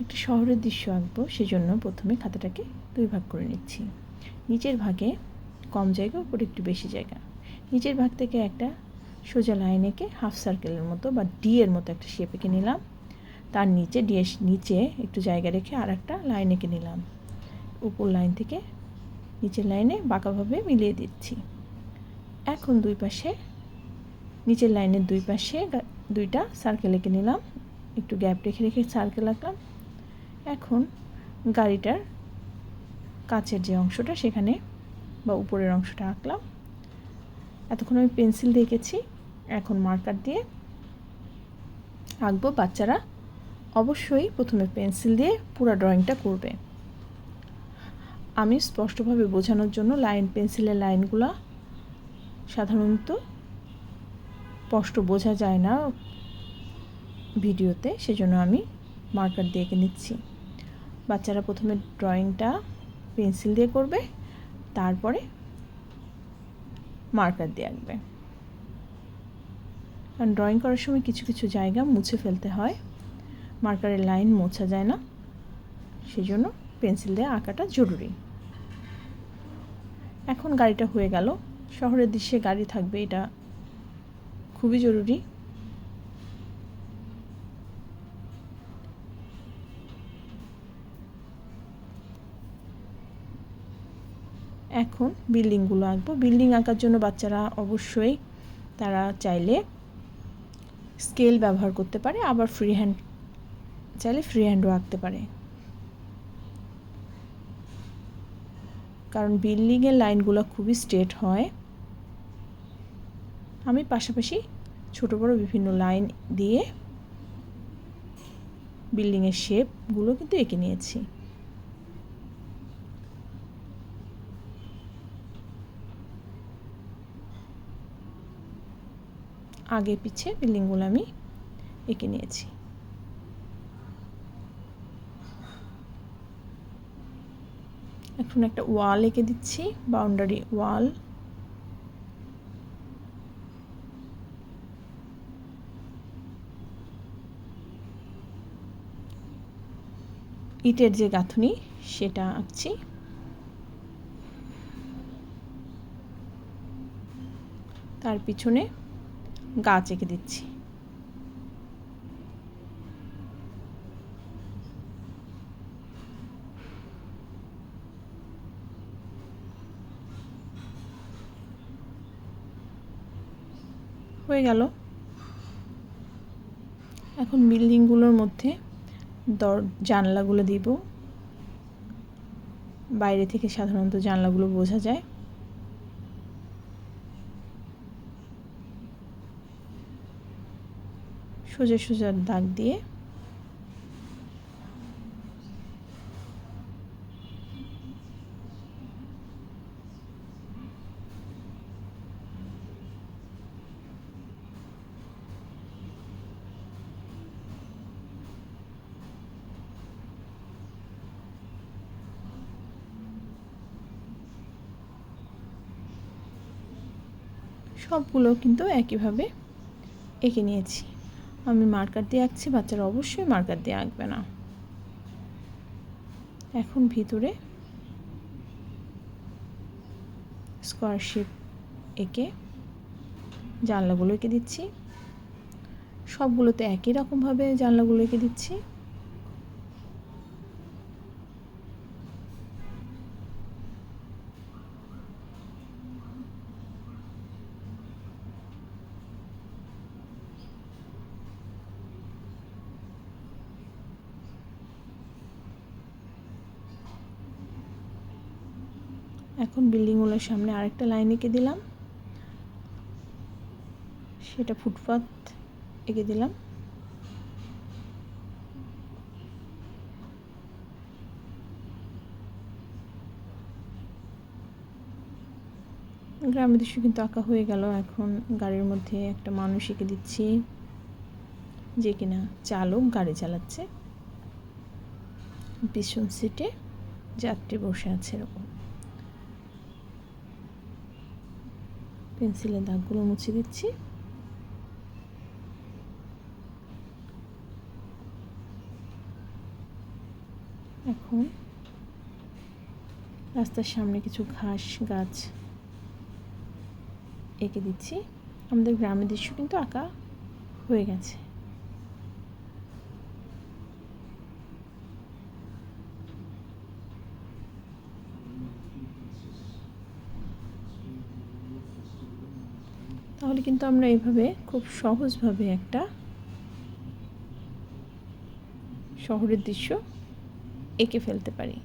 একটা শহরের দৃশ্য আঁকবো, সেজন্য প্রথমে খাতাটাকে দুই ভাগ করে নিচ্ছি। নিচের ভাগে কম জায়গা, উপরে একটু বেশি জায়গা। নিচের ভাগ থেকে একটা সোজা লাইন এঁকে হাফ সার্কেলের মতো বা ডি এর মতো একটা শেপ এঁকে নিলাম। তার নিচে ডি এর নিচে একটু জায়গা রেখে আর একটা লাইন এঁকে নিলাম। উপর লাইন থেকে নিচের লাইনে বাঁকাভাবে মিলিয়ে দিচ্ছি। এখন দুই পাশে, নিচের লাইনের দুই পাশে দুইটা সার্কেল এঁকে নিলাম। একটু গ্যাপ রেখে রেখে সার্কেল আঁকলাম। এখন গাড়িটার কাছের যে অংশটা, সেখানে বা উপরের অংশটা আঁকলাম। এতক্ষণ আমি পেন্সিল এঁকেছি এখন মার্কার দিয়ে আঁকবো। বাচ্চারা অবশ্যই প্রথমে পেন্সিল দিয়ে পুরো ড্রয়িংটা করবে। আমি স্পষ্টভাবে বোঝানোর জন্য লাইন, পেন্সিলের লাইনগুলো সাধারণত স্পষ্ট বোঝা যায় না ভিডিওতে, সেজন্য আমি মার্কার দিয়ে এঁকে নিচ্ছি। বাচ্চারা প্রথমে ড্রয়িংটা পেন্সিল দিয়ে করবে, তারপরে মার্কার দিয়ে আঁকবে। কারণ ড্রয়িং করার সময় কিছু কিছু জায়গা মুছে ফেলতে হয় মার্কারের লাইন মোছা যায় না সেই জন্য পেন্সিল দিয়ে আঁকাটা জরুরি। এখন গাড়িটা হয়ে গেল। শহরের দৃশ্যে গাড়ি থাকবে, এটা খুবই জরুরি। এখন বিল্ডিংগুলো আঁকবো। বিল্ডিং আঁকার জন্য বাচ্চারা অবশ্যই তারা চাইলে স্কেল ব্যবহার করতে পারে, আবার ফ্রি হ্যান্ড চাইলে ফ্রি হ্যান্ডও আঁকতে পারে। কারণ বিল্ডিংয়ের লাইনগুলো খুবই স্ট্রেট হয়। আমি পাশাপাশি ছোট বড় বিভিন্ন লাইন দিয়ে বিল্ডিংয়ের শেপগুলো কিন্তু এঁকে নিয়েছি। আগে পিছে বিল্ডিংগুলো আমি এঁকে নিয়েছি। এখন একটা ওয়াল এঁকে দিচ্ছি, বাউন্ডারি ওয়াল। ইটের যে গাঁথনি, সেটা আঁকছি। তার পিছনে গাছ এঁকে দিচ্ছি। হয়ে গেল। এখন বিল্ডিংগুলোর মধ্যে দর জানলাগুলো দিব। বাইরে থেকে সাধারণত জানলাগুলো বোঝা যায়। সোজা সোজা দাগ দিয়ে। সবগুলো কিন্তু একইভাবে এঁকে নিয়েছি। আমি মার্কার দিয়ে আঁকছি, বাচ্চারা অবশ্যই মার্কার দিয়ে আঁকবে না। এখন ভিতরে স্কোয়ার শেপ এঁকে জানলাগুলো এঁকে দিচ্ছি। সবগুলোতে একই রকমভাবে জানলাগুলো এঁকে দিচ্ছি। এখন বিল্ডিংগুলোর সামনে আরেকটা লাইন এঁকে দিলাম। সেটা ফুটপাথ এঁকে দিলাম। গ্রামের দৃশ্য কিন্তু আঁকা হয়ে গেল। এখন গাড়ির মধ্যে একটা মানুষ এঁকে দিচ্ছি, যে কিনা চালক গাড়ি চালাচ্ছে। পিছন সিটে যাত্রী বসে আছে এরকম। পেন্সিলের দাগগুলো মুছে দিচ্ছি। এখন রাস্তার সামনে কিছু ঘাস, গাছ এঁকে দিচ্ছি। আমাদের গ্রামের দৃশ্য কিন্তু আঁকা হয়ে গেছে। তাহলে কিন্তু আমরা এভাবে খুব সহজভাবে একটা শহরের দৃশ্য এঁকে ফেলতে পারি।